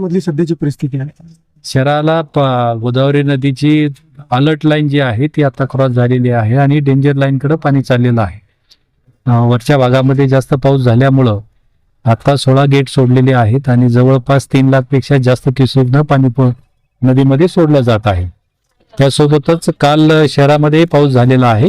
मधली सध्याची परिस्थिती आहे. शहराला प- गोदावरी नदीची अलर्ट लाईन जी आहे ती आता क्रॉस झालेली आहे आणि डेंजर लाईनकडे पाणी चाललेलं आहे. वरच्या भागामध्ये जास्त पाऊस झाल्यामुळं आता सोळा गेट सोडलेले आहेत आणि जवळपास तीन लाखपेक्षा जास्त क्युसेकनं पाणी नदीमध्ये सोडलं जात आहे. त्यासोबतच काल शहरामध्ये पाऊस झालेला आहे.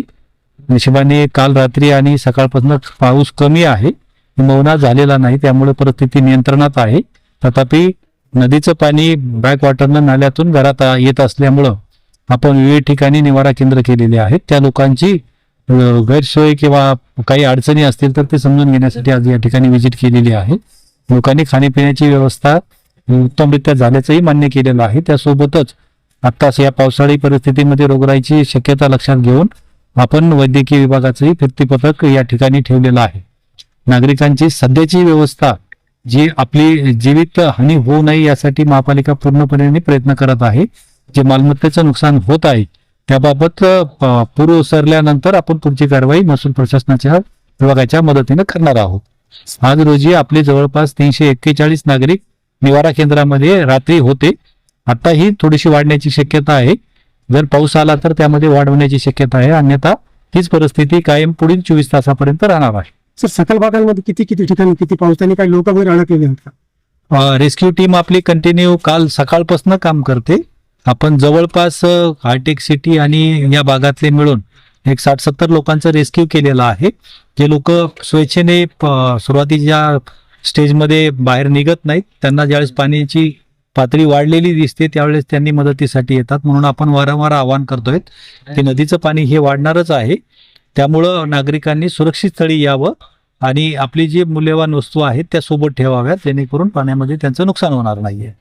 नशिबाने काल रात्री आणि सकाळपासून पाऊस कमी आहे. मौना झालेला नाही त्यामुळे परिस्थिती नियंत्रणात आहे. तथापि नदीचं पाणी बॅकवॉटरनं नाल्यातून घरात येत असल्यामुळं आपण विविध ठिकाणी निवारा केंद्र केलेले आहेत. त्या लोकांची गैरसोय किंवा काही अडचणी असतील तर ते समजून घेण्यासाठी आज या ठिकाणी व्हिजिट केलेली आहे. लोकांनी खाण्यापिण्याची व्यवस्था उत्तमरित्या झाल्याचंही मान्य केलेलं आहे. त्यासोबतच आत्ताच या पावसाळी परिस्थितीमध्ये रोगराईची शक्यता लक्षात घेऊन आपण वैद्यकीय विभागाचंही फिरती पथक या ठिकाणी ठेवलेलं आहे. नागरिकांची सध्याची व्यवस्था जी आपली जीवित हानी होऊ नये यासाठी महापालिका पूर्णपणे प्रयत्न करत आहे. जे मालमत्तेचं नुकसान होत आहे त्याबाबत पूर ओसरल्यानंतर आपण पुढची कारवाई महसूल प्रशासनाच्या विभागाच्या मदतीने करणार आहोत. आज रोजी आपले जवळपास तीनशे एक्केचाळीस नागरिक निवारा केंद्रामध्ये रात्री होते. आता ही थोडीशी वाढण्याची शक्यता आहे. जर पाऊस आला तर त्यामध्ये वाढ होण्याची शक्यता आहे. अन्यथा हीच परिस्थिती कायम पुढील चोवीस तासापर्यंत राहणार आहे. सर सखल भागांमध्ये किती किती ठिकाणी किती पाऊस आणि काही लोक वगैरे अडकलेले आहेत का? रेस्क्यू टीम आपली कंटिन्यू काल सकाळपासून काम करते. आपण जवळपास हायटेक सिटी आणि या भागातले मिळून एक साठ सत्तर लोकांचं रेस्क्यू केलेलं आहे. जे लोक स्वेच्छेने सुरुवातीच्या स्टेजमध्ये बाहेर निघत नाहीत. त्यांना ज्यावेळेस पाण्याची पातळी वाढलेली दिसते त्यावेळेस त्यांनी मदतीसाठी येतात. म्हणून आपण वारंवार आवाहन करतोय की नदीचं पाणी हे वाढणारच आहे. त्यामुळं नागरिकांनी सुरक्षित स्थळी यावं आणि आपली जी मूल्यवान वस्तू आहेत त्या सोबत ठेवाव्यात जेणेकरून पाण्यामध्ये त्यांचं नुकसान होणार नाहीये.